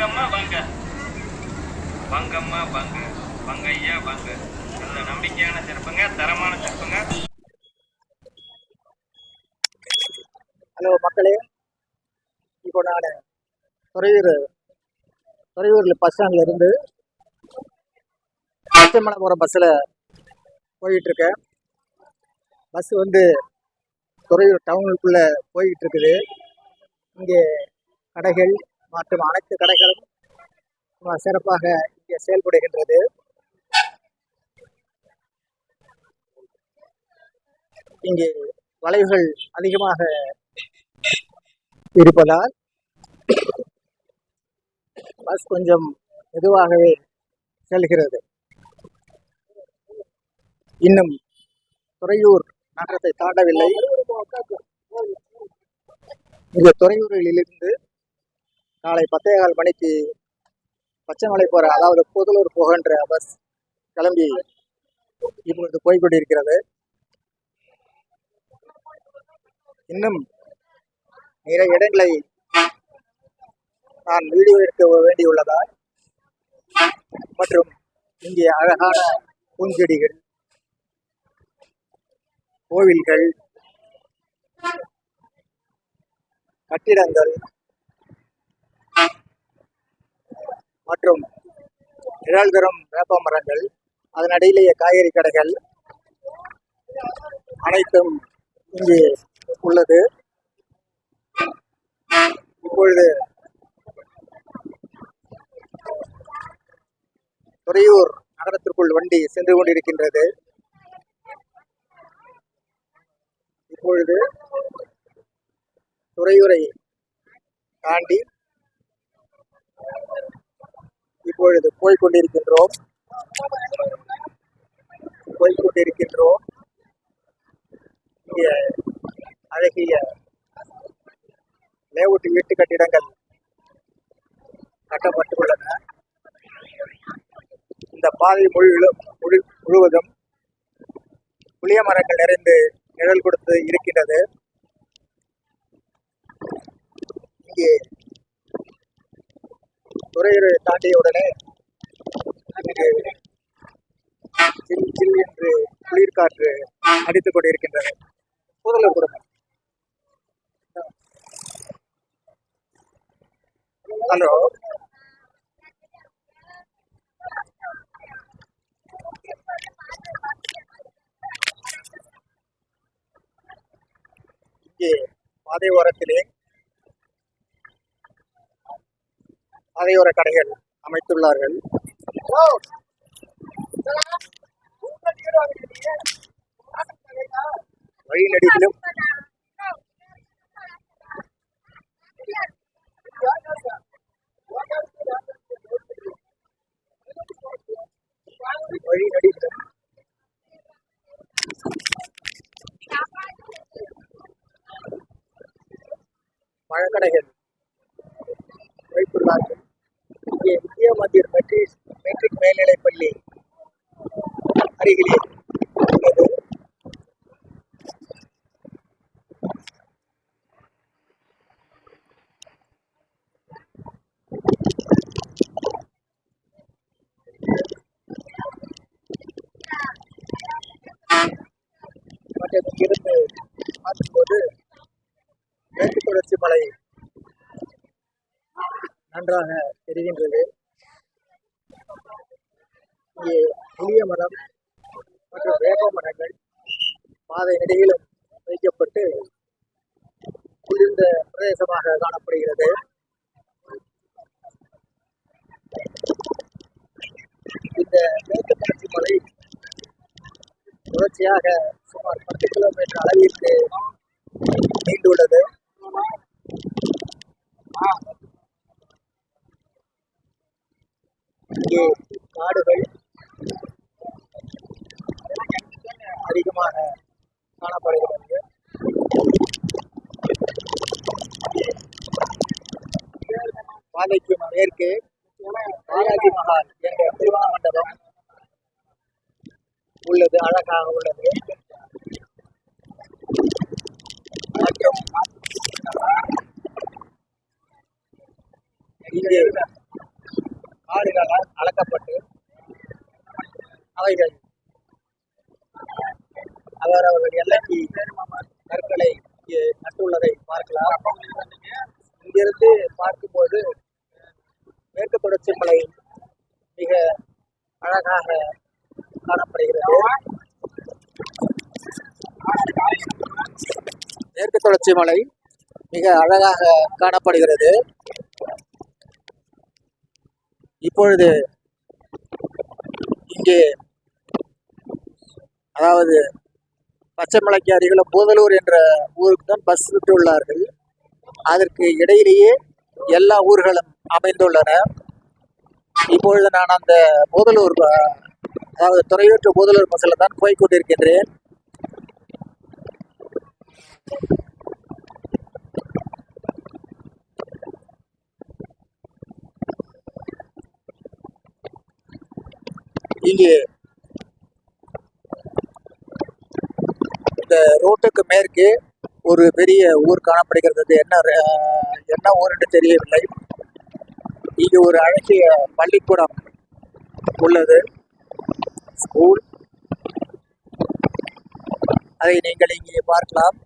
வாங்கம்மா வாங்க. வாங்கம்மா வாங்க. வாங்க ஐயா வாங்க. நல்ல நம்பிக்கையான சிறப்புங்க தரமான சிறப்புங்க ஹலோ மக்களே. இப்போ நான் துறையூர் துறையூரில் பஸ் ஸ்டாண்டில் இருந்து பச்சைமலை போகிற பஸ்ஸில் போயிட்டுருக்கேன். பஸ் வந்து துறையூர் டவுனுக்குள்ளே போய்கிட்டு இருக்குது இங்கே கடைகள் மற்றும் அனைத்து கடைகளும் சிறப்பாக இங்கே செயல்படுகின்றது. இங்கே வளைவுகள் அதிகமாக இருப்பதால் பஸ் கொஞ்சம் மெதுவாகவே செல்கிறது. இன்னும் துறையூர் நகரத்தை தாண்டவில்லை. இந்த துறையூரிலிருந்து நாளை பத்தேகால் மணிக்கு பச்சைமலை போற அதாவது புதலூர் போகின்ற பஸ் கிளம்பி இப்பொழுது போய்கொண்டிருக்கிறது. இன்னும் நிறைய இடங்களை நான் வீடியோ எடுக்க வேண்டியுள்ளதால் மற்றும் இங்கே அழகான பூஞ்செடிகள் கோவில்கள் கட்டிடங்கள் மற்றும் நிழல் தரும் வேப்ப மரங்கள் அதனடியிலேயே காய்கறி கடைகள் அனைத்தும் இங்கே உள்ளது. இப்பொழுது துறையூர் நகரத்திற்குள் வண்டி சென்று கொண்டிருக்கின்றது. இப்பொழுது துறையூரை தாண்டி இப்பொழுது போய்க் கொண்டிருக்கின்றோம் போய் கொண்டிருக்கின்றோம் இங்கே அழகிய லேவுட் வீட்டு கட்டிடங்கள் கட்டப்பட்டுள்ளன. இந்த பாதை முழு- முழுவதும் புளிய மரங்கள் நிறைந்து நிழல் கொடுத்து இருக்கின்றது. இங்கே துறையூரை தாண்டிய உடனே சில் சில் என்று குளிர்காற்று அடித்துக் கொண்டிருக்கின்றது. முதல்ல கொடுங்க. ஹலோ. இங்கே பாதை ஓரத்திலே கதையோர கடைகள் அமைத்துள்ளார்கள். வழி நெடுகிலும் பழக்கடைகள் வைத்துள்ளார்கள் இங்கே விஜய மந்திர் மெட்ரிக் மெட்ரிக் மேல்நிலைப் பள்ளி அருகிலே உள்ளது மற்றும் இங்கிருந்து பார்க்கும்போது மேற்கு தொடர்ச்சி மலை நன்றாக தெரிகின்றது. இங்கே புளிய மரம் மற்றும் வேப்ப மரங்கள் பாதை நெடுகிலும் வைக்கப்பட்டு குளிர்ந்த பிரதேசமாக காணப்படுகிறது. இந்த மேற்கு தொடர்ச்சி மலை தொடர்ச்சியாக சுமார் பத்து கிலோமீட்டர் அளவிற்கு நீண்டுள்ளது. இங்கே காடுகள் அதிகமாக காணப்படுகிறது. பாதைக்கு மேற்கு பாலாஜி மகால் என்ற திருமண மண்டபம் உள்ளது அழகாக உள்ளது. மற்றும் இங்கே மாடுகளால் அளக்கப்பட்டு அவைகள் அவர் அவர்கள் எல்லைக்கு கற்களை இங்கே நட்டுள்ளதை பார்க்கலாம். இங்கிருந்து பார்க்கும்போது மேற்கு தொடர்ச்சி மலை மிக அழகாக காணப்படுகிறது. மேற்கு தொடர்ச்சி மலை மிக அழகாக காணப்படுகிறது. இப்பொழுது இங்கே அதாவது பச்சைமலைக்கு அருகில் போதலூர் என்ற ஊருக்கு தான் பஸ் விட்டுள்ளார்கள். அதற்கு இடையிலேயே எல்லா ஊர்களும் அமைந்துள்ளன. இப்பொழுது நான் அந்த போதலூர் அதாவது துறையூற்று போதலூர் பஸ்ஸில் தான் போய்கொண்டிருக்கின்றேன் இங்கே இந்த ரோட்டுக்கு மேற்கு ஒரு பெரிய ஊர் காணப்படுகிறது என்ன என்ன ஊர் என்று தெரியவில்லை. இங்கு ஒரு அழகிய பள்ளிக்கூடம் உள்ளது. ஸ்கூல். அதை நீங்கள் இங்கே பார்க்கலாம்.